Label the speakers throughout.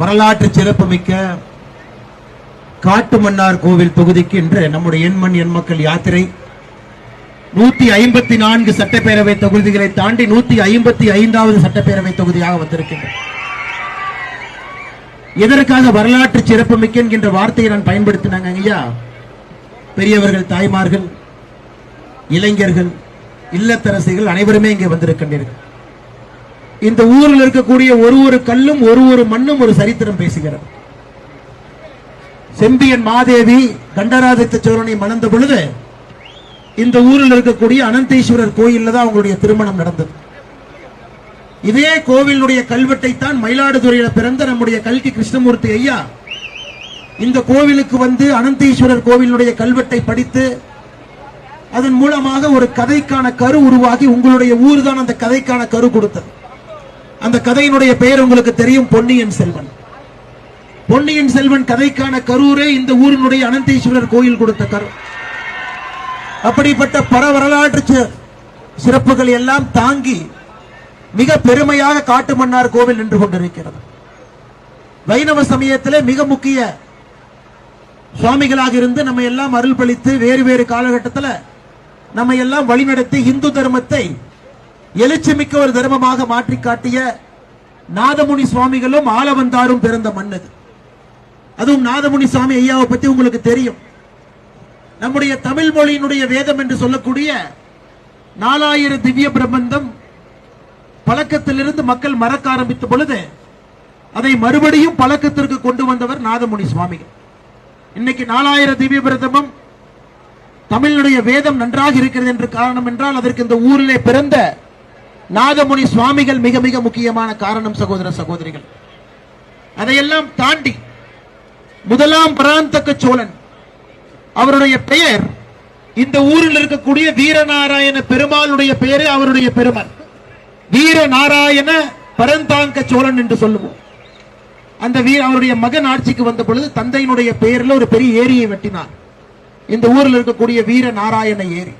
Speaker 1: வரலாற்று சிறப்புமிக்க காட்டுமன்னார் கோவில் தொகுதிக்கு இன்று நம்முடைய எண்மண் எண் மக்கள் யாத்திரை. நூத்தி ஐம்பத்தி நான்கு சட்டப்பேரவை தொகுதிகளை தாண்டி நூத்தி ஐம்பத்தி ஐந்தாவது சட்டப்பேரவை தொகுதியாக வந்திருக்கின்றன. எதற்காக வரலாற்று சிறப்புமிக்க என்கின்ற வார்த்தையை நான் பயன்படுத்தினாங்க ஐயா? பெரியவர்கள் தாய்மார்கள் இளைஞர்கள் இல்லத்தரசிகள் அனைவருமே இங்கே வந்திருக்கின்றீர்கள். இந்த ஊரில் இருக்கக்கூடிய ஒரு ஒரு கல்லும் ஒரு ஒரு மண்ணும் ஒரு சரித்திரம் பேசுகிறது. செம்பியன் மாதேவி கண்டராதித்த சோழனை மணந்த பொழுது இந்த ஊரில் இருக்கக்கூடிய அனந்தீஸ்வரர் கோயில்ல தான் அவங்களுடைய திருமணம் நடந்தது. இதே கோவிலுடைய கல்வெட்டை தான் மயிலாடுதுறையில பிறந்த நம்முடைய கல்கி கிருஷ்ணமூர்த்தி ஐயா இந்த கோவிலுக்கு வந்து அனந்தீஸ்வரர் கோவிலுடைய கல்வெட்டை படித்து அதன் மூலமாக ஒரு கதைக்கான கரு உருவாகி உங்களுடைய ஊர் தான் அந்த கதைக்கான கரு கொடுத்தது. அந்த கதையினுடைய பெயர் உங்களுக்கு தெரியும் பொன்னியின் செல்வன். பொன்னியின் செல்வன் கதைக்கான கரூரே இந்த ஊரினுடைய அனந்தீஸ்வரர் கோயில் கொடுத்த கரு. அப்படிப்பட்ட பல வரலாற்று சிறப்புகள் எல்லாம் தாங்கி மிக பெருமையாக காட்டுமன்னார் கோவில் நின்று கொண்டிருக்கிறது. வைணவ சமயத்திலே மிக முக்கிய சுவாமிகளாக இருந்து நம்ம எல்லாம் அருள் பளித்து வேறு வேறு காலகட்டத்தில் நம்ம எல்லாம் வழிநடத்தி இந்து தர்மத்தை எழுச்சிமிக்க ஒரு தர்மமாக மாற்றி காட்டிய நாதமுனி சுவாமிகளும் ஆலவந்தாரும் பிறந்த மண் அதுவும் நாதமுனி சுவாமி ஐயாவை பத்தி உங்களுக்கு தெரியும். நம்முடைய தமிழ் மொழியினுடைய வேதம் என்று சொல்லக்கூடிய நாலாயிரம் திவ்ய பிரபந்தம் பழக்கத்திலிருந்து மக்கள் மறக்க ஆரம்பித்த பொழுது அதை மறுபடியும் பழக்கத்திற்கு கொண்டு வந்தவர் நாதமுனி சுவாமிகள். இன்னைக்கு நாலாயிரம் திவ்ய பிரதமம் தமிழனுடைய வேதம் நன்றாக இருக்கிறது என்று காரணம் என்றால் அதற்கு இந்த ஊரிலே பிறந்த நாதமுனி சுவாமிகள் மிக மிக முக்கியமான காரணம் சகோதர சகோதரிகள். அதையெல்லாம் தாண்டி முதலாம் பராந்தக சோழன் அவருடைய பெயர் இந்த ஊரில் இருக்கக்கூடிய வீரநாராயண பெருமாளுடைய பெயரே அவருடைய பெருமாள். வீரநாராயண பரந்தாங்க சோழன் என்று சொல்லுவோம். அந்த வீர அவருடைய மகன் ஆட்சிக்கு வந்த பொழுது தந்தையினுடைய பெயரில் ஒரு பெரிய ஏரியை வெட்டினார். இந்த ஊரில் இருக்கக்கூடிய வீர நாராயண ஏரி.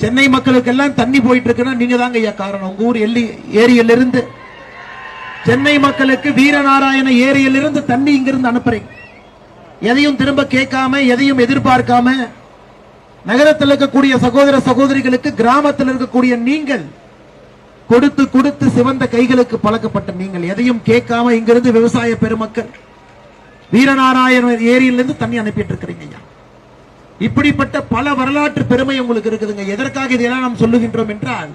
Speaker 1: சென்னை மக்களுக்கெல்லாம் தண்ணி போயிட்டு இருக்குன்னா நீங்க தாங்க ஐயா காரணம். உங்க ஊர் எல்லி ஏரியிலிருந்து. சென்னை மக்களுக்கு வீரநாராயண ஏரியிலிருந்து தண்ணி இங்கிருந்து அனுப்புறீங்க. எதையும் திரும்ப கேட்காம எதையும் எதிர்பார்க்காம நகரத்தில் இருக்கக்கூடிய சகோதர சகோதரிகளுக்கு கிராமத்தில் இருக்கக்கூடிய நீங்கள் கொடுத்து கொடுத்து சிவந்த கைகளுக்கு பழக்கப்பட்ட நீங்கள் எதையும் கேட்காம இங்கிருந்து விவசாய பெருமக்கள் வீரநாராயண ஏரியிலிருந்து தண்ணி அனுப்பிட்டு இருக்கிறீங்க ஐயா. இப்படிப்பட்ட பல வரலாற்று பெருமை உங்களுக்கு இருக்குதுங்க. எதற்காக இதெல்லாம் நாம் சொல்லுகின்றோம் என்றால்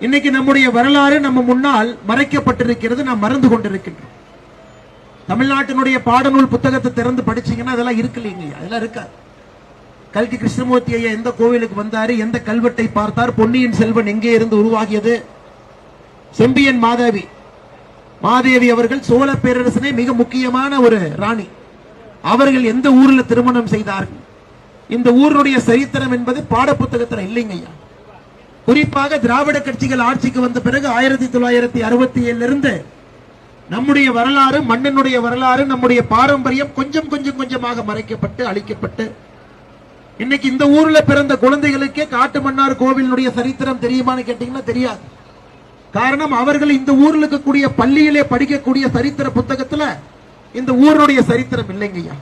Speaker 1: இன்னைக்கு நம்முடைய வரலாறு நம்ம முன்னால் மறைக்கப்பட்டிருக்கிறது நாம் மறந்து கொண்டிருக்கின்றோம். தமிழ்நாட்டினுடைய பாடநூல் புத்தகத்தை திறந்து படிச்சீங்கன்னா அதெல்லாம் இருக்கு இல்லைங்க அதெல்லாம் இருக்காது. கல்கி கிருஷ்ணமூர்த்தி ஐயா எந்த கோவிலுக்கு வந்தாரு எந்த கல்வெட்டை பார்த்தார் பொன்னியின் செல்வன் எங்கே இருந்து உருவாகியது? செம்பியன் மாதேவி. மாதேவி அவர்கள் சோழ பேரரசனே மிக முக்கியமான ஒரு ராணி. அவர்கள் எந்த ஊரில் திருமணம் செய்தார்கள்? இந்த ஊருடைய சரித்திரம் என்பது பாட இல்லைங்க ஐயா. குறிப்பாக திராவிட கட்சிகள் ஆட்சிக்கு வந்த பிறகு ஆயிரத்தி தொள்ளாயிரத்தி அறுபத்தி ஏழுல இருந்து நம்முடைய வரலாறு மண்ணினுடைய வரலாறு நம்முடைய பாரம்பரியம் கொஞ்சம் கொஞ்சம் கொஞ்சமாக மறைக்கப்பட்டு அழிக்கப்பட்டு இன்னைக்கு இந்த ஊர்ல பிறந்த குழந்தைகளுக்கே காட்டு மன்னார் கோவிலினுடைய சரித்திரம் தெரியுமான்னு கேட்டீங்கன்னா தெரியாது. காரணம் அவர்கள் இந்த ஊர்ல இருக்கக்கூடிய பள்ளியிலே படிக்கக்கூடிய சரித்திர புத்தகத்துல இந்த ஊருடைய சரித்திரம் இல்லைங்கய்யா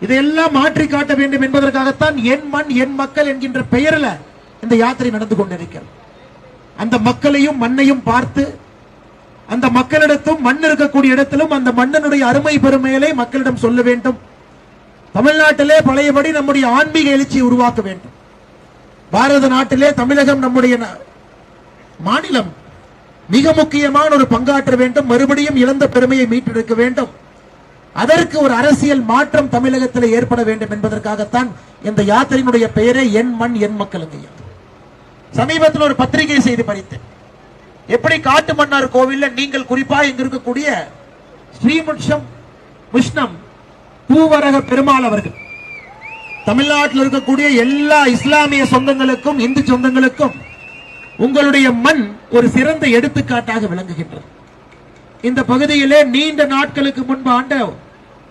Speaker 1: இதையெல்லாம் மாற்றி காட்ட வேண்டும் என்பதற்காகத்தான் என் மண் என் மக்கள் என்கின்ற பெயரில் இந்த யாத்திரை நடந்து கொண்டிருக்கிறது. அந்த மக்களையும் மண்ணையும் பார்த்து அந்த மக்களிடத்தும் மண் இருக்கக்கூடிய இடத்திலும் அந்த மண்ணனுடைய அருமை பெருமைகளை மக்களிடம் சொல்ல வேண்டும். தமிழ்நாட்டிலே பழையபடி நம்முடைய ஆன்மீக எழுச்சியை உருவாக்க வேண்டும். பாரத நாட்டிலே தமிழகம் நம்முடைய ந- மாநிலம் மிக முக்கியமான ஒரு பங்காற்ற வேண்டும். மறுபடியும் இழந்த பெருமையை மீட்டெடுக்க வேண்டும். அதற்கு ஒரு அரசியல் மாற்றம் தமிழகத்தில் ஏற்பட வேண்டும் என்பதற்காகத்தான் இந்த யாத்திரையினுடைய பெயரே என் மண் என் மக்களுங்க சமீபத்தில் ஒரு பத்திரிகை செய்தி படித்தேன். எப்படி காட்டு மன்னார் கோவில்ல நீங்கள் குறிப்பாக இங்க இருக்கக்கூடிய ஸ்ரீமுட்சம் விஷ்ணம் பூவரக பெருமாள் அவர்கள் தமிழ்நாட்டில் இருக்கக்கூடிய எல்லா இஸ்லாமிய சொந்தங்களுக்கும் இந்து சொந்தங்களுக்கும் உங்களுடைய மண் ஒரு சிறந்த எடுத்துக்காட்டாக விளங்குகின்றது. இந்த பகுதியிலே நீண்ட நாட்களுக்கு முன்பு ஆண்ட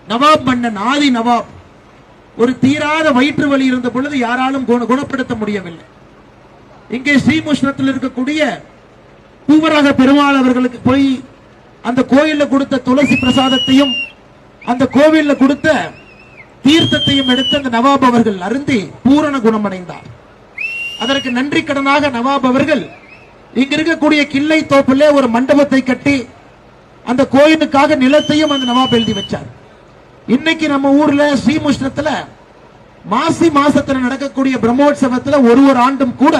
Speaker 1: நவாப் மன்னன் ஆதி நவாப் ஒரு தீராத வயிற்று வலி இருந்த பொழுது யாராலும் குண- குணப்படுத்த முடியவில்லை. இங்கே ஸ்ரீமுஷ்ணத்தில் இருக்கக்கூடிய பூவராக பெருமாள் அவர்களுக்கு போய் அந்த கோயில்ல கொடுத்த துளசி பிரசாதத்தையும் அந்த கோவிலில் கொடுத்த தீர்த்தத்தையும் எடுத்து அந்த நவாப் அவர்கள் அருந்தி பூரண குணமடைந்தார். அதற்கு நன்றி கடனாக நவாப் அவர்கள் இங்க இருக்கக்கூடிய கிள்ளை தோப்பிலே ஒரு மண்டபத்தை கட்டி அந்த கோயிலுக்காக நிலத்தையும் அந்த நவாப் எழுதி வச்சார். இன்னைக்கு நம்ம ஊர்ல ஸ்ரீமுஷ்ணத்துல மாசி மாசத்துல நடக்கக்கூடிய பிரம்மோற்சவத்துல ஒரு ஒரு ஆண்டும் கூட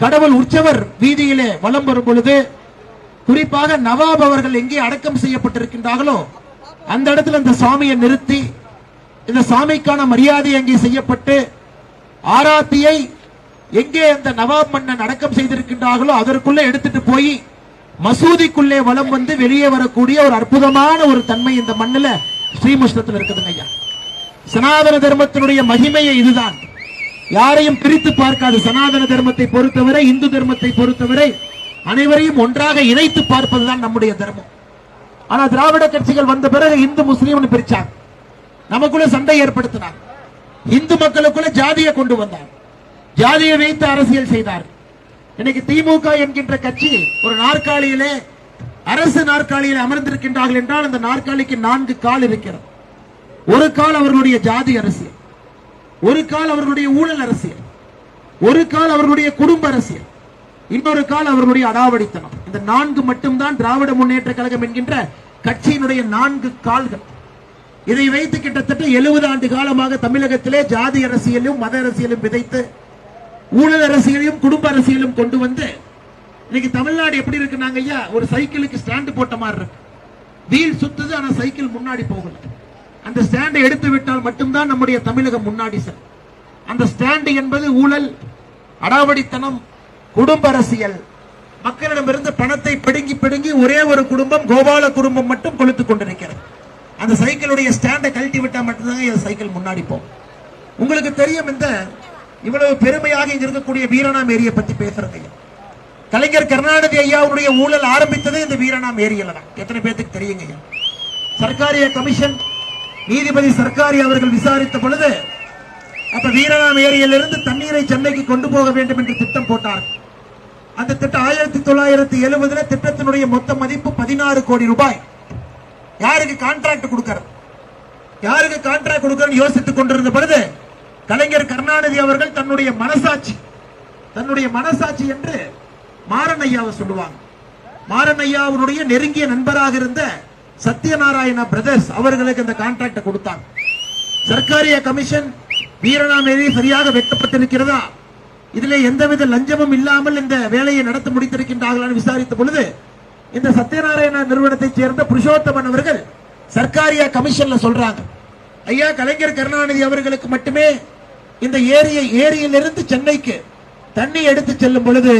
Speaker 1: கடவுள் உற்சவர் வீதியிலே வலம் வரும் பொழுது குறிப்பாக நவாப் அவர்கள் எங்கே அடக்கம் செய்யப்பட்டிருக்கின்றார்களோ அந்த இடத்துல இந்த சாமியை நிறுத்தி இந்த சாமிக்கான மரியாதை அங்கே செய்யப்பட்டு ஆராத்தியை எங்கே அந்த நவாப் மன்னன் அடக்கம் செய்திருக்கின்றார்களோ அதற்குள்ளே எடுத்துட்டு போய் மசூதிக்குள்ளே வளம் வந்து வெளியே வரக்கூடிய ஒரு அற்புதமான ஒரு தன்மை இந்த மண்ணுல ஸ்ரீமுஷ்ணத்தில் இருக்குதுங்க ஐயா. சனாதன தர்மத்தினுடைய மகிமையை இதுதான். யாரையும் பிரித்து பார்க்காது. சனாதன தர்மத்தை பொறுத்தவரை இந்து தர்மத்தை பொறுத்தவரை அனைவரையும் ஒன்றாக இணைத்து பார்ப்பதுதான் நம்முடைய தர்மம். ஆனா திராவிட கட்சிகள் வந்த பிறகு இந்து முஸ்லீம்னு பிரிச்சாங்க. நமக்குள்ள சண்டை ஏற்படுத்தினார் இந்து மக்களுக்குள்ள ஜாதியை கொண்டு வந்தார் ஜாதியை வைத்து அரசியல் செய்தார் இன்னைக்கு திமுக என்கின்ற கட்சி ஒரு நாற்காலியிலே அரசு நாற்காலியில் அமர்ந்திருக்கின்றார்கள் என்றால் அந்த நாற்காலிக்கு நான்கு கால் இருக்கிறது. ஒரு கால் அவர்களுடைய ஜாதி அரசியல் ஒரு கால் அவர்களுடைய ஊழல் அரசியல் ஒரு கால் அவர்களுடைய குடும்ப அரசியல் இன்னொரு கால் அவர்களுடைய அடாவடித்தனம். இந்த நான்கு மட்டும்தான் திராவிட முன்னேற்ற கழகம் என்கின்ற கட்சியினுடைய நான்கு கால்கள். இதை வைத்து கிட்டத்தட்ட எழுபது ஆண்டு காலமாக தமிழகத்திலே ஜாதி அரசியலும் மத அரசியலும் விதைத்து ஊழல் அரசியலையும் குடும்ப அரசியலும் கொண்டு வந்து இன்னைக்கு தமிழ்நாடு எப்படி இருக்குனாங்க ஐயா? ஒரு சைக்கிளுக்கு ஸ்டாண்டு போட்ட மாதிரி இருக்கு. வீல் சுத்துது ஆனா சைக்கிள் முன்னாடி போகல. அந்த ஸ்டாண்டை எடுத்து விட்டால் மட்டும்தான் நம்முடைய தமிழகம் முன்னாடி சார் அந்த ஸ்டாண்டு என்பது ஊழல் அடாவடித்தனம் குடும்ப அரசியல். மக்களிடமிருந்து பணத்தை பிடுங்கி பிடுங்கி ஒரே ஒரு குடும்பம் கோபால குடும்பம் மட்டும் கொளுத்துக் கொண்டிருக்கிறது. அந்த சைக்கிளுடைய ஸ்டாண்டை கழட்டி விட்டா மட்டும்தான் சைக்கிள் முன்னாடி போகும். உங்களுக்கு தெரியும் இந்த இவ்வளவு பெருமையாக இங்க இருக்கக்கூடிய வீரணாம் ஏரியை பத்தி பேசுறது கலைஞர் கருணாநிதி ஐயாவுடைய ஊழல் ஆரம்பித்தது இந்த வீரணாம் ஏரியில தான். எத்தனை பேத்துக்கு தெரியுங்க ஐயா? சர்க்காரிய கமிஷன் நீதிபதி சர்க்காரி அவர்கள் விசாரித்த பொழுது அப்ப வீரணாம் ஏரியிலிருந்து தண்ணீரை சென்னைக்கு கொண்டு போக வேண்டும் என்று திட்டம் போட்டார். அந்த திட்டம் ஆயிரத்தி தொள்ளாயிரத்தி எழுபதுல திட்டத்தினுடைய மொத்த மதிப்பு பதினாறு கோடி ரூபாய். யாருக்கு கான்ட்ராக்ட் கொடுக்கறது? யாருக்கு கான்ட்ராக்ட் கொடுக்கறன்னு யோசித்துக் கொண்டிருந்த பொழுது கலைஞர் கருணாநிதி அவர்கள் தன்னுடைய மனசாட்சி தன்னுடைய மனசாட்சி என்று மாறன் ஐயாவை சொல்லுவாங்க. மாறன் ஐயாவுடைய நெருங்கிய நண்பராக இருந்த சத்யநாராயண பிரதர்ஸ் அவர்களுக்கு இந்த கான்ட்ராக்ட் கொடுத்தாங்க. சர்க்காரிய கமிஷன் வீரணாமேரி சரியாக வெட்டப்பட்டிருக்கிறதா? இதிலே எந்தவித லஞ்சமும் இல்லாமல் இந்த வேலையை நடத்தி முடித்திருக்கின்றார்களான்னு விசாரித்த பொழுது இந்த சத்யநாராயண நிறுவனத்தைச் சேர்ந்த புருஷோத்தமன் அவர்கள் சர்க்காரிய கமிஷன்ல சொல்றாங்க. ஐயா கலைஞர் கருணாநிதி அவர்களுக்கு மட்டுமே இந்த ஏரியை ஏரியிலிருந்து சென்னைக்கு தண்ணி எடுத்து செல்லும் பொழுது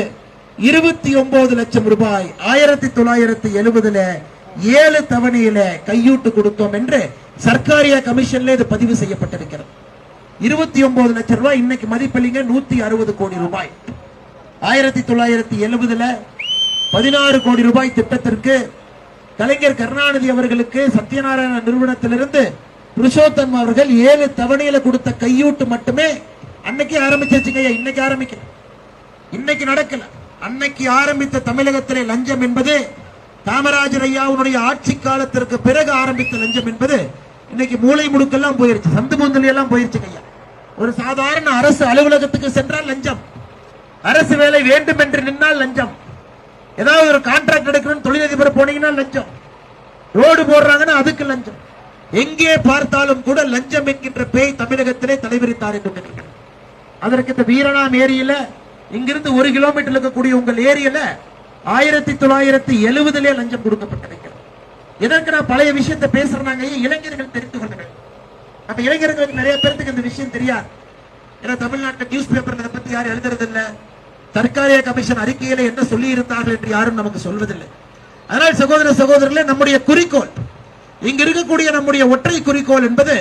Speaker 1: இருபத்தி ஒன்பது லட்சம் ரூபாய் ஆயிரத்தி தொள்ளாயிரத்தி எழுபதுல ஏழு தவணையில கையூட்டு கொடுத்தோம் என்று சர்க்காரிய கமிஷன்ல இது பதிவு செய்யப்பட்டிருக்கிறது. இருபத்தி ஒன்பது லட்சம் ரூபாய் இன்னைக்கு மதிப்பளிங்க நூத்தி அறுபது கோடி ரூபாய். ஆயிரத்தி தொள்ளாயிரத்தி எழுபதுல பதினாறு கோடி ரூபாய் திட்டத்திற்கு கலைஞர் கருணாநிதி அவர்களுக்கு சத்யநாராயண நிறுவனத்திலிருந்து புருஷோத்தம் அவர்கள் ஏழு தவணையில கொடுத்த கையூட்டு மட்டுமே அன்னைக்கு ஆரம்பிச்சிருச்சுங்க ஐயா, இன்னைக்கு ஆரம்பிக்கல. இன்னைக்கு நடக்கல. அன்னைக்கு ஆரம்பித்த தமிழகத்திலே லஞ்சம் என்பது காமராஜர் ஐயாவுடைய ஆட்சி காலத்திற்கு பிறகு ஆரம்பித்த லஞ்சம் என்பது இன்னைக்கு மூளை முடுக்கெல்லாம் போயிருச்சு. சந்து முந்தலி எல்லாம் போயிருச்சு ஐயா ஒரு சாதாரண அரசு அலுவலகத்துக்கு சென்றால் லஞ்சம். அரசு வேலை வேண்டும் என்று நின்னால் லஞ்சம். ஏதாவது ஒரு கான்ட்ராக்ட் எடுக்கணும்னு தொழிலதிபர் போனீங்கன்னா லஞ்சம். ரோடு போடுறாங்கன்னா அதுக்கு லஞ்சம். எங்கே பார்த்தாலும் கூட லஞ்சம் என்கின்ற பேய் தமிழகத்திலே தலைவிரித்தார் என்று நினைக்கிறேன். அதற்கு இந்த வீரணாம் ஏரியில இங்கிருந்து ஒரு கிலோமீட்டர் இருக்கக்கூடிய உங்கள் ஏரியில ஆயிரத்தி தொள்ளாயிரத்தி எழுபதுலே லஞ்சம் கொடுக்கப்பட்டிருக்கிறது. இதற்கு நான் பழைய விஷயத்தை பேசுறாங்க இளைஞர்கள் தெரிந்து கொள்ளுங்கள்? வேண்டும் நம்ம இளைஞர்களுக்கு நிறைய பேருக்கு இந்த விஷயம் தெரியாது. ஏன்னா தமிழ்நாட்டில் நியூஸ் பேப்பர் இதை பத்தி யாரும் எழுதுறது இல்லை தற்காலிக கமிஷன் அறிக்கையில என்ன சொல்லி இருந்தார்கள் என்று யாரும் நமக்கு சொல்வதில்லை. அதனால் சகோதர சகோதரர்களே நம்முடைய குறிக்கோள் இங்க இருக்கக்கூடிய நம்முடைய ஒற்றை குறிக்கோள் என்பது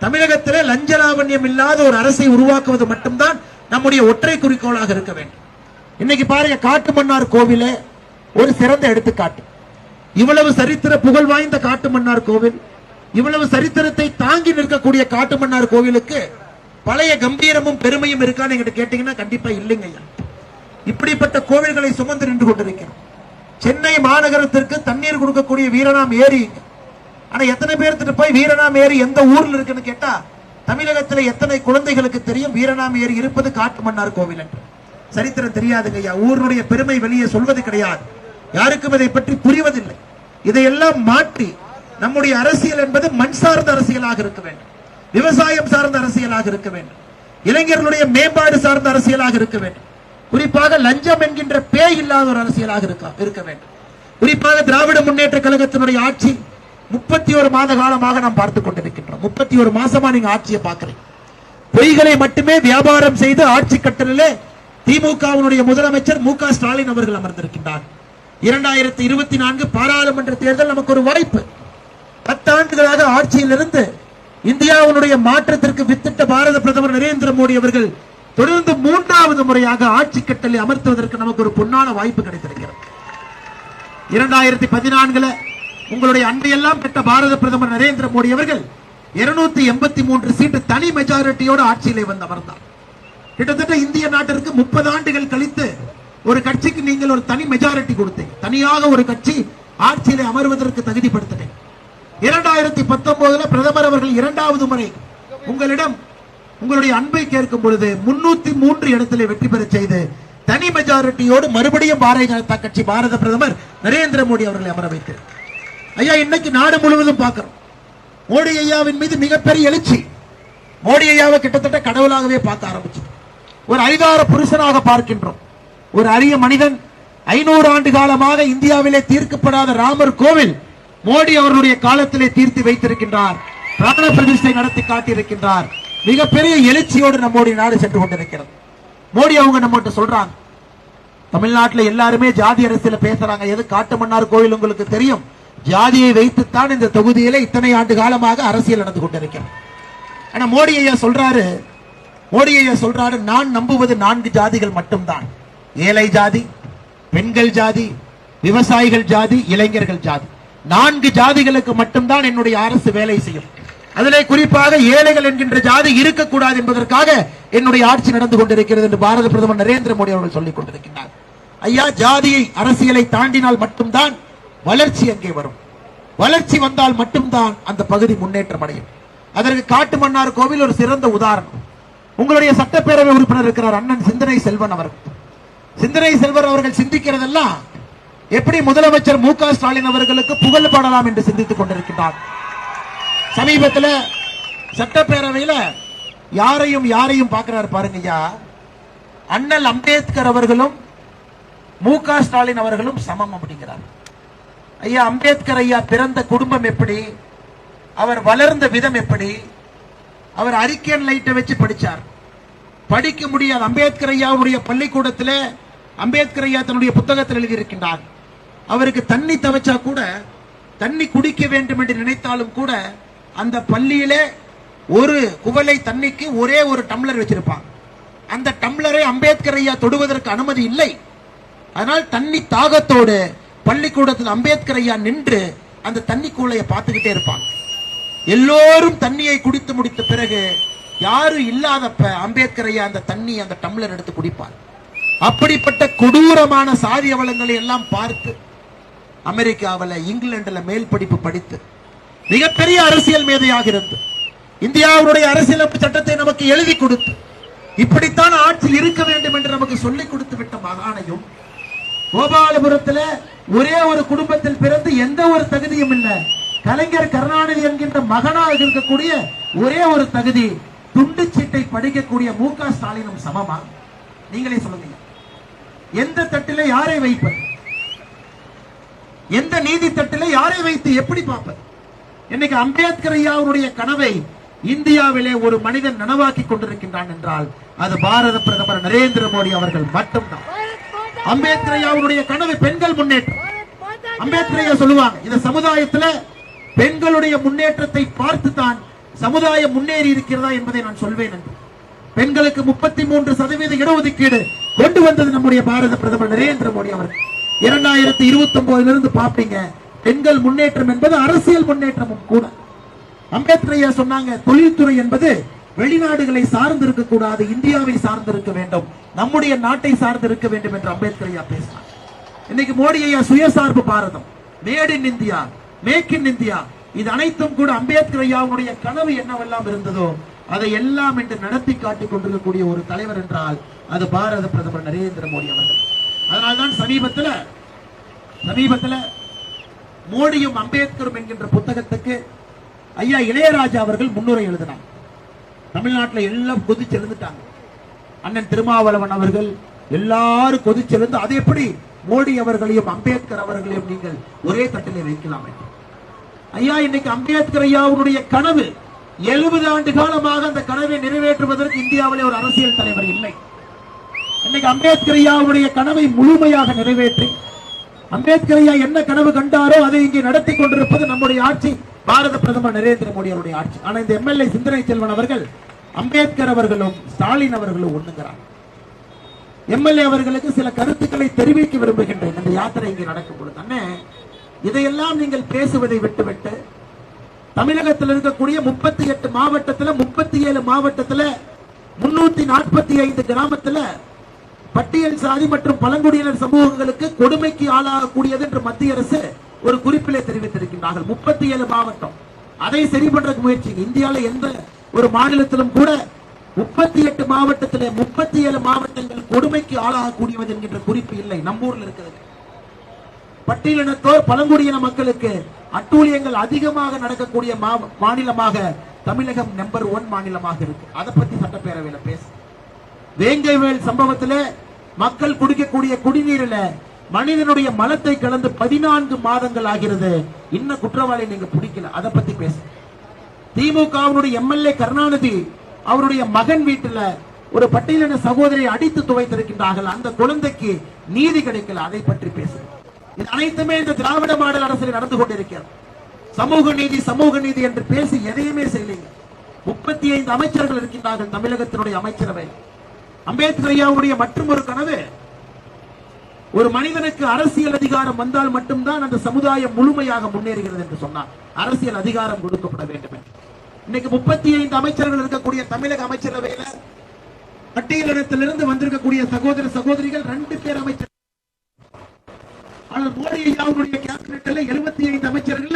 Speaker 1: தமிழகத்திலே லஞ்சலாவண்யம் இல்லாத ஒரு அரசை உருவாக்குவது மட்டும்தான் நம்முடைய ஒற்றை குறிக்கோளாக இருக்க வேண்டும். இன்னைக்கு பாருங்க காட்டு மன்னார் கோவிலே ஒரு சிறந்த எடுத்துக்காட்டு. இவ்வளவு சரித்திர புகழ் வாய்ந்த காட்டு மன்னார் கோவில் இவ்வளவு சரித்திரத்தை தாங்கி நிற்கக்கூடிய காட்டு மன்னார் கோவிலுக்கு பழைய கம்பீரமும் பெருமையும் இருக்கான்னு எங்கிட்ட கேட்டீங்கன்னா கண்டிப்பா இல்லைங்க ஐயா. இப்படிப்பட்ட கோவில்களை சுமந்து நின்று கொண்டிருக்கிறோம். சென்னை மாநகரத்திற்கு தண்ணீர் கொடுக்கக்கூடிய வீரனாம் ஏரி ஆனா எத்தனை பேர்த்துட்டு போய் வீரனாம் ஏரி எந்த ஊர்ல இருக்குன்னு கேட்டா தமிழகத்துல எத்தனை குழந்தைகளுக்கு தெரியும் வீரனாம் ஏரி இருப்பது காட்டு மன்னார் கோவில் என்று. சரித்திரம் தெரியாதுங்க ஐயா. ஊருடைய பெருமை வெளியே சொல்வது கிடையாது. யாருக்கும் இதை பற்றி புரிவதில்லை. இதையெல்லாம் மாற்றி நம்முடைய அரசியல் என்பது மண் சார்ந்த அரசியலாக இருக்க வேண்டும். விவசாயம் சார்ந்த அரசியலாக இருக்க வேண்டும். இளைஞர்களுடைய மேம்பாடு சார்ந்த அரசியலாக இருக்க வேண்டும். குறிப்பாக லஞ்சம் என்கின்ற பேய் இல்லாத ஒரு அரசியலாக இருக்க இருக்க வேண்டும். குறிப்பாக திராவிட முன்னேற்ற கழகத்தினுடைய ஆட்சி முப்பத்தி ஒரு மாத காலமாக நாம் பார்த்துக் கொண்டிருக்கின்றோம். முப்பத்தி ஒரு மாசமா நீங்க ஆட்சியை பார்க்கறீங்க. பொய்களை மட்டுமே வியாபாரம் செய்து ஆட்சி கட்டலிலே திமுகவினுடைய முதலமைச்சர் மு க ஸ்டாலின் அவர்கள் அமர்ந்திருக்கின்றார். இரண்டாயிரத்தி இருபத்தி நான்கு பாராளுமன்ற தேர்தல் நமக்கு ஒரு வாய்ப்பு. பத்தாண்டுகளாக ஆட்சியிலிருந்து இந்தியாவினுடைய மாற்றத்திற்கு வித்திட்ட பாரத பிரதமர் நரேந்திர மோடி அவர்கள் தொடர்ந்து மூன்றாவது முறையாக ஆட்சி கட்டளை அமர்த்துவதற்கு நமக்கு ஒரு பொன்னான வாய்ப்பு கிடைத்திருக்கிறது. இரண்டாயிரத்தி பதினான்குல உங்களுடைய அன்பையெல்லாம் பெற்ற பாரத பிரதமர் நரேந்திர மோடி அவர்கள் இருநூத்தி எண்பத்தி மூன்று சீட்டு தனி மெஜாரிட்டியோடு ஆட்சியிலே வந்து அமர்ந்தார். கிட்டத்தட்ட இந்திய நாட்டிற்கு முப்பது ஆண்டுகள் கழித்து ஒரு கட்சிக்கு நீங்கள் ஒரு தனி மெஜாரிட்டி கொடுத்தீங்க. தனியாக ஒரு கட்சி ஆட்சியிலே அமர்வதற்கு தகுதிப்படுத்தினேன் இரண்டாயிரத்தி பத்தொன்பதுல பிரதமர் அவர்கள் இரண்டாவது முறை உங்களிடம் உங்களுடைய அன்பை கேட்கும் பொழுது முன்னூத்தி மூன்று இடத்திலே வெற்றி பெற செய்து தனி மெஜாரிட்டியோடு மறுபடியும் பாரதிய ஜனதா கட்சி பாரத பிரதமர் நரேந்திர மோடி அவர்களை அமர வைத்தார் ஐயா இன்னைக்கு நாடு முழுவதும் பார்க்கிறோம். மோடி ஐயாவின் மீது மிகப்பெரிய எழுச்சி. மோடி ஐயாவை கிட்டத்தட்ட கடவுளாகவே பார்க்க ஆரம்பிச்சு ஒரு ஐதாறு புருஷனாக பார்க்கின்றோம். ஒரு அரிய மனிதன் ஐநூறு ஆண்டு காலமாக இந்தியாவிலே தீர்க்கப்படாத ராமர் கோவில் மோடி அவர்களுடைய காலத்திலே தீர்த்து வைத்திருக்கின்றார். பிராண பிரதிஷ்டை நடத்தி காட்டியிருக்கின்றார். மிகப்பெரிய எழுச்சியோடு நம்முடைய நாடு சென்று கொண்டிருக்கிறது. மோடி அவங்க நம்மகிட்ட சொல்றாங்க. தமிழ்நாட்டுல எல்லாருமே ஜாதி அரசியல பேசுறாங்க. எது காட்டுமன்னார் கோயில் உங்களுக்கு தெரியும்? ஜாதியை வைத்துத்தான் இந்த தொகுதியில இத்தனை ஆண்டு காலமாக அரசியல் நடந்து கொண்டிருக்கிறது. ஆனா மோடி ஐயா சொல்றாரு மோடி ஐயா சொல்றாரு நான் நம்புவது நான்கு ஜாதிகள் மட்டும்தான். ஏழை ஜாதி பெண்கள் ஜாதி விவசாயிகள் ஜாதி இளைஞர்கள் ஜாதி. நான்கு ஜாதிகளுக்கு மட்டும்தான் என்னுடைய அரசு வேலை செய்யும். அதிலே குறிப்பாக ஏழைகள் என்கின்ற ஜாதி இருக்கக்கூடாது என்பதற்காக என்னுடைய ஆட்சி நடந்து கொண்டிருக்கிறது என்று பாரத பிரதமர் நரேந்திர மோடி அவர்கள் சொல்லிக் கொண்டிருக்கிறார். ஐயா ஜாதியை அரசியலை தாண்டினால் மட்டும்தான் வளர்ச்சி அங்கே வரும். வளர்ச்சி வந்தால் மட்டும்தான் அந்த பகுதி முன்னேற்றம் அடையும். அதற்கு காட்டுமன்னார் கோவில் ஒரு சிறந்த உதாரணம். உங்களுடைய சட்டப்பேரவை உறுப்பினர் இருக்கிறார் அண்ணன் சிந்தனை செல்வன் அவர்கள் சிந்தனை செல்வர் அவர்கள் சிந்திக்கிறதெல்லாம் எப்படி முதலமைச்சர் மு க ஸ்டாலின் அவர்களுக்கு புகழ் பாடலாம் என்று சிந்தித்துக் கொண்டிருக்கிறார் சமீபத்துல சட்டப்பேரவையில யாரையும் யாரையும் பார்க்கிறார் பாருங்கய்யா அண்ணல் அம்பேத்கர் அவர்களும் மு க ஸ்டாலின் அவர்களும் சமம் அப்படிங்கிறார். ஐயா அம்பேத்கர் ஐயா பிறந்த குடும்பம் எப்படி? அவர் வளர்ந்த விதம் எப்படி? அவர் அரிக்கன் லைட்டை வச்சு படிச்சார். படிக்க முடியாத. அம்பேத்கர் ஐயாவுடைய பள்ளிக்கூடத்தில் அம்பேத்கர் ஐயா தன்னுடைய புத்தகத்தில் எழுதியிருக்கின்றார். அவருக்கு தண்ணி தவச்சா கூட தண்ணி குடிக்க வேண்டும் என்று நினைத்தாலும் கூட அந்த பள்ளியிலே ஒரு குவளை தண்ணிக்கு ஒரே ஒரு டம்ளர் வச்சிருப்பாங்க அந்த டம்ளரை அம்பேத்கர் ஐயா தொடுவதற்கு அனுமதி இல்லை. அதனால் தண்ணி தாகத்தோடு பள்ளிக்கூடத்தில் அம்பேத்கர் ஐயா நின்று அந்த தண்ணி கூலையை பார்த்துக்கிட்டே இருப்பாங்க. எல்லோரும் தண்ணியை குடித்து முடித்த பிறகு யாரும் இல்லாதப்ப அம்பேத்கர் ஐயா அந்த தண்ணி அந்த டம்ளர் எடுத்து குடிப்பார். அப்படிப்பட்ட கொடூரமான சாதிய வளங்களை எல்லாம் பார்த்து அமெரிக்காவில் இங்கிலாந்துல மேல் படிப்பு படித்து மிகப்பெரிய அரசியல் மேதையாக இருந்து இந்தியாவுடைய அரசியலமைப்பு சட்டத்தை நமக்கு எழுதி கொடுத்து இப்படித்தான் ஆட்சி இருக்க வேண்டும் என்று நமக்கு சொல்லிக் கொடுத்து விட்ட மகானையும் கோபாலபுரத்துல ஒரே ஒரு குடும்பத்தில் பிறந்து எந்த ஒரு தகுதியும் இல்ல. கலைஞர் கருணாநிதி என்கின்ற மகனாக இருக்கக்கூடிய ஒரே ஒரு தகுதி துண்டு சீட்டை படிக்கக்கூடிய மு க ஸ்டாலினும் சமமா? நீங்களே சொல்லுங்க. எந்த தட்டில யாரை வைப்பது? எந்த நீதி தட்டில யாரை வைத்து எப்படி பார்ப்பது? இன்னைக்கு அம்பேத்கர் ஐயாவுடைய கனவை இந்தியாவிலே ஒரு மனிதன் நனவாக்கி கொண்டிருக்கின்றான் என்றால் அது பாரத பிரதமர் நரேந்திர மோடி அவர்கள் மட்டும்தான். அம்பேத்கர் ஐயாவுடைய கனவு பெண்கள் முன்னேற்றம். அம்பேத்கர் சொல்லுவாங்க. இந்த சமுதாயத்துல பெண்களுடைய முன்னேற்றத்தை பார்த்து தான் சமுதாயம் முன்னேறி இருக்கிறதா என்பதை நான் சொல்வேன் என்று. பெண்களுக்கு முப்பத்தி மூன்று சதவீத இடஒதுக்கீடு கொண்டு வந்தது நம்முடைய பாரத பிரதமர் நரேந்திர மோடி அவர் இரண்டாயிரத்தி இருபத்தி ஒன்பதுல இருந்து பாப்பீங்க. பெண்கள் முன்னேற்றம் என்பது அரசியல் முன்னேற்றமும் கூட. அம்பேத்கர் சொன்னாங்க தொழில்துறை என்பது வெளிநாடுகளை சார்ந்திருக்க கூடாது இந்தியாவை சார்ந்திருக்க வேண்டும் நம்முடைய நாட்டை சார்ந்திருக்க வேண்டும் என்று அம்பேத்கர் பேசினார். இன்னைக்கு மோடி ஐயா சுயசார்பு பாரதம். Made in India make in India இது அனைத்தும் கூட அம்பேத்கர் ஐயாவுடைய கனவு என்னவெல்லாம் இருந்ததோ அதை எல்லாம் என்று நடத்தி காட்டிக் கொண்டிருக்கக்கூடிய ஒரு தலைவர் என்றால் அது பாரத பிரதமர் நரேந்திர மோடி அவர்கள். அதனால்தான் சமீபத்தில் சமீபத்தில் மோடியும் அம்பேத்கரும் என்கின்ற புத்தகத்துக்கு ஐயா இளையராஜா அவர்கள் முன்னுரை எழுதினார். தமிழ்நாட்டில் எல்லாம் கொதிச்செழுந்துட்டாங்க. அண்ணன் திருமாவளவன் அவர்கள் எல்லாரும் கொதிச்செழுந்து அது எப்படி மோடி அவர்களையும் அம்பேத்கர் அவர்களையும் நீங்கள் ஒரே தட்டிலே வைக்கலாம். ஐயா இன்னைக்கு அம்பேத்கர் ஐயாவுடைய கனவு எழுபது ஆண்டு காலமாக அந்த கனவை நிறைவேற்றுவதற்கு இந்தியாவிலே ஒரு அரசியல் தலைவர் இல்லை. இன்னைக்கு அம்பேத்கர் ஐயாவுடைய கனவை முழுமையாக நிறைவேற்றி அம்பேத்கர் ஐயா என்ன கனவு கண்டாரோ அதை இங்கே நடத்தி கொண்டிருப்பது நம்முடைய ஆட்சி பாரத பிரதமர் நரேந்திர மோடி அவருடைய ஆட்சி. ஆனா இந்த எம்எல்ஏ சிந்தனை செல்வன் அவர்கள் அம்பேத்கர் அவர்களும் ஸ்டாலின் அவர்களும் ஒண்ணுங்கிறாங்க. எம்எல்ஏ அவர்களுக்கு சில கருத்துக்களை தெரிவிக்க விரும்புகின்றேன். இந்த யாத்திரை இங்கே நடக்கும் பொழுது அண்ணே இதையெல்லாம் நீங்கள் பேசுவதை விட்டுவிட்டு தமிழகத்தில் இருக்கக்கூடிய முப்பத்தி எட்டு மாவட்டத்தில் முப்பத்தி ஏழு மாவட்டத்துல முன்னூத்தி நாற்பத்தி ஐந்து கிராமத்துல பட்டியல் சாதி மற்றும் பழங்குடியினர் சமூகங்களுக்கு கொடுமைக்கு ஆளாகக்கூடியது என்று மத்திய அரசு ஒரு குறிப்பிலே தெரிவித்திருக்கின்றார்கள். முப்பத்தி ஏழு மாவட்டம். அதை சரி பண்றதுக்கு முயற்சி இந்தியாவில் எந்த ஒரு மாநிலத்திலும் கூட முப்பத்தி எட்டு மாவட்டத்திலே முப்பத்தி ஏழு மாவட்டங்கள் கொடுமைக்கு ஆளாகக்கூடியவது என்கின்ற குறிப்பு இல்லை. நம்ம ஊர்ல இருக்கிறது. பட்டியலினத்தோர் பழங்குடியின மக்களுக்கு அட்டூழியங்கள் அதிகமாக நடக்கக்கூடிய மா- மாநிலமாக தமிழகம் நம்பர் ஒன் மாநிலமாக இருக்கு. அதை பத்தி சட்டப்பேரவையில பேச. வேங்கைவேல் சம்பவத்துல மக்கள் குடிக்கக்கூடிய குடிநீரில மனிதனுடைய மலத்தை கலந்து பதினான்கு மாதங்கள் ஆகிறது. இன்னும் குற்றவாளி நீங்க பிடிக்கல. அதை பத்தி பேச. திமுகவினுடைய எம்எல்ஏ கருணாநிதி அவருடைய மகன் வீட்டுல ஒரு பட்டியலின சகோதரியை அடித்து துவைத்திருக்கின்றார்கள். அந்த குழந்தைக்கு நீதி கிடைக்கல. அதை பற்றி பேசுகிறோம் இது அனைத்துமே இந்த திராவிட மாடல் அரசில் நடந்து கொண்டிருக்கிறது. சமூக நீதி சமூக நீதி என்று பேசி எதையுமே செய்யலைங்க. முப்பத்தி ஐந்து அமைச்சர்கள் இருக்கின்றார்கள் தமிழகத்தினுடைய அமைச்சரவை. அம்பேத்கர் ஐயாவுடைய மற்றும் ஒரு கனவு. ஒரு மனிதனுக்கு அரசியல் அதிகாரம் வந்தால் மட்டும்தான் அந்த சமுதாயம் முழுமையாக முன்னேறுகிறது என்று சொன்னார். அரசியல் அதிகாரம் கொடுக்கப்பட வேண்டும் என்று. இன்னைக்கு முப்பத்தி ஐந்து அமைச்சர்கள் இருக்கக்கூடிய தமிழக அமைச்சரவையில பட்டியலிடத்திலிருந்து வந்திருக்கக்கூடிய சகோதர சகோதரிகள் ரெண்டு பேர் அமைச்சர். ஆனால் மோடி ஐயாவுடைய கேபினெட்ல எழுபத்தி ஐந்து அமைச்சர்கள்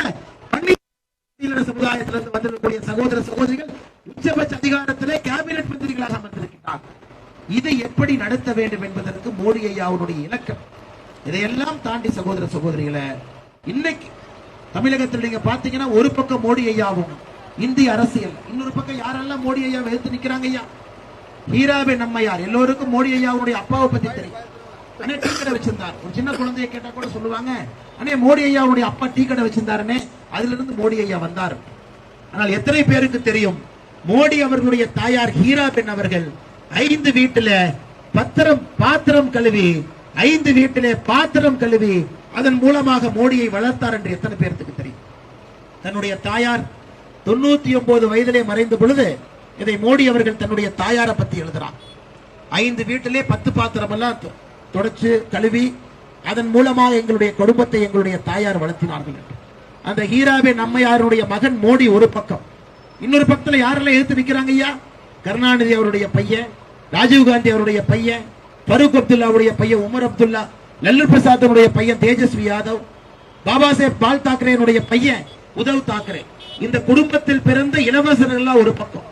Speaker 1: சமுதாயத்திலிருந்து வந்திருக்கக்கூடிய சகோதர சகோதரிகள் உச்சபட்ச அதிகாரத்திலே கேபினெட் மந்திரிகளாக அமர்ந்திருக்கிறார்கள் இதை எப்படி நடத்த வேண்டும் என்பதற்கு மோடி ஐயாவுடைய இலக்கம் இதையெல்லாம் தாண்டி சகோதர சகோதரிகளை இன்னைக்கு தமிழகத்தில் நீங்க பாத்தீங்கன்னா ஒரு பக்கம் மோடி ஐயாவும் இந்திய அரசியல். இன்னொரு பக்கம் யாரெல்லாம் மோடி ஐயா எதிர்த்து நிக்கிறாங்க ஐயா? நம்ம யார்? எல்லோருக்கும் மோடி ஐயாவுடைய அப்பாவை பத்தி தெரியும். அண்ணே டீ கடை வச்சிருந்தார். ஒரு சின்ன குழந்தைய கேட்டா கூட சொல்லுவாங்க அண்ணே மோடி ஐயாவுடைய அப்பா டீ கடை வச்சிருந்தாருன்னே அதுல இருந்து மோடி ஐயா வந்தார். ஆனால் எத்தனை பேருக்கு தெரியும் மோடி அவர்களுடைய தாயார் ஹீரா பெண் அவர்கள் ஐந்து வீட்டுல பத்திரம் பாத்திரம் கழுவி ஐந்து வீட்டிலே பாத்திரம் கழுவி அதன் மூலமாக மோடியை வளர்த்தார் என்று எத்தனை பேருக்கு தெரியும்? தன்னுடைய தாயார் தொண்ணூத்தி ஒன்பது வயதிலே மறைந்த பொழுது இதை மோடி அவர்கள் தன்னுடைய தாயாரை பத்தி எழுதுறார் ஐந்து வீட்டிலே பத்து பாத்திரம் எல்லாம் தொடச்சு கழுவி அதன் மூலமாக எங்களுடைய குடும்பத்தை எங்களுடைய தாயார் வளர்த்தினார்கள் என்று. அந்த ஹீராபே நம்மையாருடைய மகன் மோடி ஒரு பக்கம். இன்னொரு பக்கத்துல யாரெல்லாம் எதிர்த்து நிக்கிறாங்க ஐயா? கருணாநிதி அவருடைய பையன் ராஜீவ் காந்தி அவருடைய பையன் ஃபருக் அப்துல்லாவுடைய பையன் உமர் அப்துல்லா லல்லு பிரசாத் பையன் தேஜஸ்வி யாதவ் பாபா சாஹேப் பால் தாக்கரேனுடைய பையன் உதவ் தாக்கரே. இந்த குடும்பத்தில் பிறந்த இளவரசர்கள் ஒரு பக்கம்.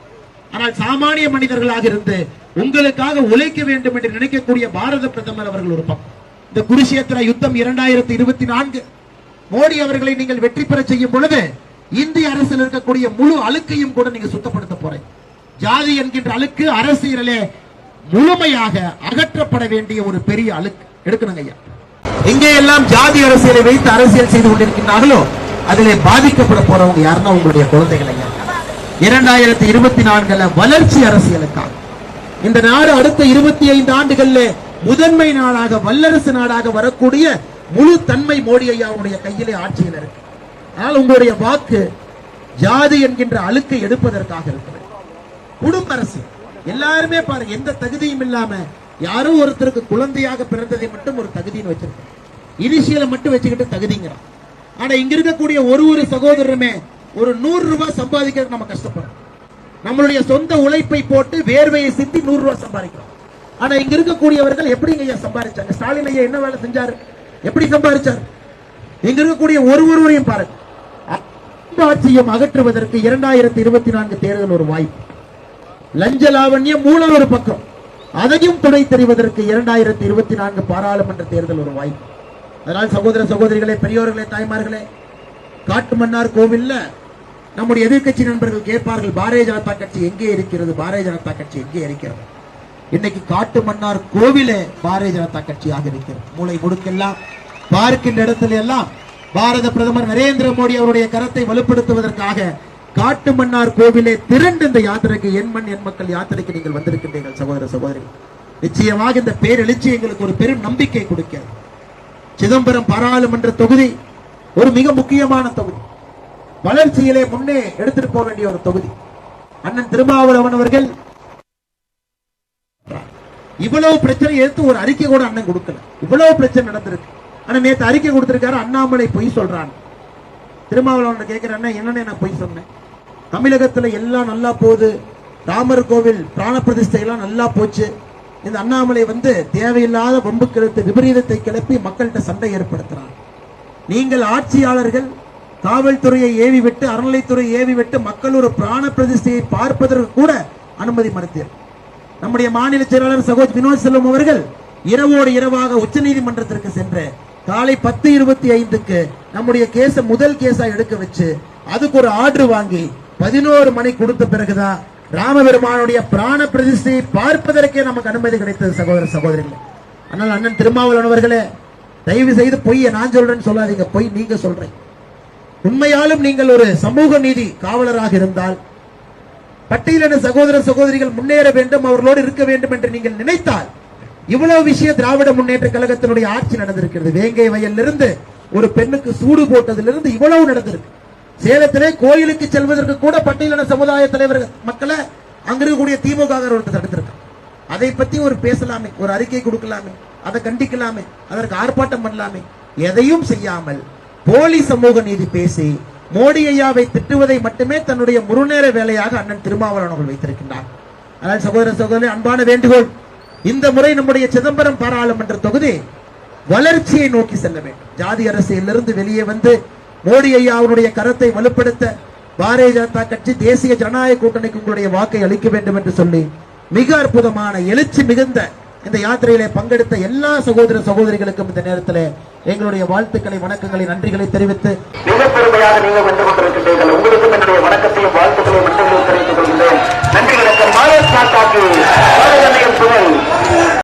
Speaker 1: ஆனால் சாமானிய மனிதர்களாக இருந்து உங்களுக்காக உழைக்க வேண்டும் என்று நினைக்கக்கூடிய பாரத பிரதமர் அவர்கள் ஒரு பக்கம். இந்த குருஷேத்திர யுத்தம் இரண்டாயிரத்தி இருபத்தி நான்கு. மோடி அவர்களை நீங்கள் வெற்றி பெற செய்யும் பொழுது இந்திய அரசில் இருக்கக்கூடிய முழு அழுக்கையும் கூட நீங்க சுத்தப்படுத்த போறேன். ஜாதி என்கின்ற அழுக்கு அரசியலே முழுமையாக அகற்றப்பட வேண்டிய ஒரு பெரிய அழுக்கு. எடுக்கணுங்க ஐயா. எங்கே எல்லாம் ஜாதி அரசியலை வைத்து அரசியல் செய்து கொண்டிருக்கின்றார்களோ அதிலே பாதிக்கப்பட போறவங்க யாருன்னா உங்களுடைய குழந்தைகள் இரண்டாயிரத்தி இருபத்தி நான்குல வளர்ச்சி அரசியலுக்காக. இந்த நாடு அடுத்த இருபத்தி ஐந்து ஆண்டுகள்ல முதன்மை நாடாக வல்லரசு நாடாக வரக்கூடிய முழு தன்மை மோடி ஐயாவுடைய கையிலே ஆட்சியில் இருக்கு. ஆனால் உங்களுடைய வாக்கு ஜாதி என்கின்ற அழுக்கை எடுப்பதற்காக இருக்கிறது. குடும்ப அரசு எல்லாருமே பாருங்க எந்த தகுதியும் இல்லாம யாரோ ஒருத்தருக்கு குழந்தையாக பிறந்ததை மட்டும் ஒரு தகுதின்னு வச்சிருக்கோம் இனிஷியலை மட்டும் வச்சுக்கிட்டு தகுதிங்கிறான் ஆனா இங்க இருக்கக்கூடிய ஒரு ஒரு சகோதரருமே ஒரு நூறு ரூபாய் சம்பாதிக்கிறதுக்கு நம்ம கஷ்டப்படுறோம். நம்மளுடைய சொந்த உழைப்பை போட்டு வேர்வையை சிந்தி நூறு ரூபாய் சம்பாதிக்கிறோம். ஆனா இங்க இருக்கக்கூடியவர்கள் எப்படிங்க ஐயா சம்பாதிச்சாங்க? ஸ்டாலின் ஐயா என்ன வேலை செஞ்சாரு? எப்படி சம்பாதிச்சார்? இங்க இருக்கக்கூடிய ஒரு ஒருவரையும் பாருங்க. அந்த அகற்றுவதற்கு இரண்டாயிரத்தி இருபத்தி நான்கு தேர்தல் ஒரு வாய்ப்பு. லஞ்ச லாவண்யம் மூலம் ஒரு பக்கம். அதையும் துணை தெரிவதற்கு இரண்டாயிரத்தி இருபத்தி நான்கு பாராளுமன்ற தேர்தல் ஒரு வாய்ப்பு. அதனால் சகோதர சகோதரிகளே பெரியோர்களே தாய்மார்களே காட்டு மன்னார் கோவில்ல நம்முடைய எதிர்க்கட்சி நண்பர்கள் கேட்பார்கள் பாரதிய ஜனதா கட்சி எங்கே இருக்கிறது? பாரதிய ஜனதா கட்சி எங்கே இருக்கிறது? இன்னைக்கு காட்டு மன்னார் கோவிலே பாரதிய ஜனதா கட்சியாக இருக்கிறது. மூளை முடுக்கெல்லாம் பார்க்கின்ற இடத்துல எல்லாம் பாரத பிரதமர் நரேந்திர மோடி அவருடைய கரத்தை வலுப்படுத்துவதற்காக காட்டு மன்னார் கோவிலே திரண்டு இந்த யாத்திரைக்கு என் மண் என் மக்கள் யாத்திரைக்கு நீங்கள் வந்திருக்கின்றீர்கள் சகோதர சகோதரிகள் நிச்சயமாக இந்த பேரெழுச்சி எங்களுக்கு ஒரு பெரும் நம்பிக்கை கொடுக்கிறது. சிதம்பரம் பாராளுமன்ற தொகுதி ஒரு மிக முக்கியமான தொகுதி. வளர்ச்சியிலே முன்னே எடுத்துட்டு போக வேண்டிய ஒரு தொகுதி. அண்ணன் திருமாவளவன் அவர்கள் இவ்வளவு பிரச்சனை எடுத்து ஒரு அறிக்கை கூட அண்ணன் கொடுக்கல. இவ்வளவு பிரச்சனை நடந்திருக்கு. ஆனா நேத்து அறிக்கை கொடுத்திருக்காரு அண்ணாமலை பொய் சொல்றான். திருமாவளவன் கேட்கிற அண்ணன் என்னன்னு நான் பொய் சொன்னேன்? தமிழகத்துல எல்லாம் நல்லா போகுது. ராமர் கோவில் பிராண பிரதிஷ்டை எல்லாம் நல்லா போச்சு. இந்த அண்ணாமலை வந்து தேவையில்லாத வம்பு கிளத்து விபரீதத்தை கிளப்பி மக்கள்கிட்ட சண்டை ஏற்படுத்துறாங்க நீங்கள் ஆட்சியாளர்கள் காவல்துறையை ஏவி விட்டு அறநிலைத்துறை ஏவி விட்டு மக்கள் ஒரு பிராண பிரதிஷ்டையை பார்ப்பதற்கு கூட அனுமதி மறுத்தீர்கள் நம்முடைய மாநில செயலாளர் சகோஜ் வினோத் செல்வம் அவர்கள் இரவோடு இரவாக உச்சநீதிமன்றத்திற்கு சென்று காலை பத்து இருபத்தி ஐந்துக்கு நம்முடைய கேஸை முதல் கேஸா எடுக்க வச்சு அதுக்கு ஒரு ஆர்டர் வாங்கி பதினோரு மணி கொடுத்த பிறகுதான் ராமபெருமானுடைய பிராண பிரதிஷ்டை பார்ப்பதற்கே நமக்கு அனுமதி கிடைத்தது சகோதர சகோதரிகள். ஆனால் அண்ணன் திருமாவளவன் அவர்களே தயவு செய்து பொய்யை நான் சொல்றேன்னு சொல்லாதீங்க. பொய் நீங்க சொல்றீங்க. உண்மையாலும் நீங்கள் ஒரு சமூக நீதி காவலராக இருந்தால் பட்டியலின சகோதர சகோதரிகள் முன்னேற வேண்டும் அவர்களோடு இருக்க வேண்டும் என்று நீங்கள் நினைத்தால் இவ்வளவு விஷயம் திராவிட முன்னேற்ற கழகத்தினுடைய ஆட்சி நடந்திருக்கிறது. வேங்கை வயலிலிருந்து ஒரு பெண்ணுக்கு சூடு போட்டதிலிருந்து இவ்வளவு நடந்திருக்கு. சேலத்திலே கோயிலுக்கு செல்வதற்கு கூட பட்டியலின சமுதாய தலைவர் மக்களை அங்கிருக்கக்கூடிய திமுக ஒருத்தர் அதை பத்தி ஒரு பேசலாமே ஒரு அறிக்கை கொடுக்கலாமே அதை கண்டிக்கலாமே அதற்கு ஆர்ப்பாட்டம் பண்ணலாமே. எதையும் செய்யாமல் போலி சமூக நீதி பேசி மோடி ஐயாவை திட்டுவதை மட்டுமே தன்னுடைய முழுநேர வேலையாக அண்ணன் திருமாவளவன் அவர்கள் வைத்திருக்கின்றார். அதனால் சகோதர சகோதரி அன்பான வேண்டுகோள் இந்த முறை நம்முடைய சிதம்பரம் பாராளுமன்ற தொகுதி வளர்ச்சியை நோக்கி செல்ல வேண்டும். ஜாதி அரசியலிருந்து வெளியே வந்து மோடி ஐயா அவருடைய கரத்தை வலுப்படுத்த பாரதிய ஜனதா கட்சி தேசிய ஜனநாயக கூட்டணிக்கு உங்களுடைய வாக்கை அளிக்க வேண்டும் என்று சொல்லி மிக அற்புதமான எழுச்சி மிகுந்த இந்த யாத்திரையிலே பங்கெடுத்த எல்லா சகோதர சகோதரிகளுக்கும் இந்த நேரத்தில் எங்களுடைய வாழ்த்துக்களை வணக்கங்களை நன்றிகளை தெரிவித்து
Speaker 2: மிக பெருமையாக நீங்கள் வந்து கொண்டிருக்கின்றீர்கள் உங்களுக்கும் என்னுடைய வணக்கத்தையும் வாழ்த்துக்களையும் மட்டும் தெரிவித்துக் கொள்கிறேன் நன்றி வணக்கம்.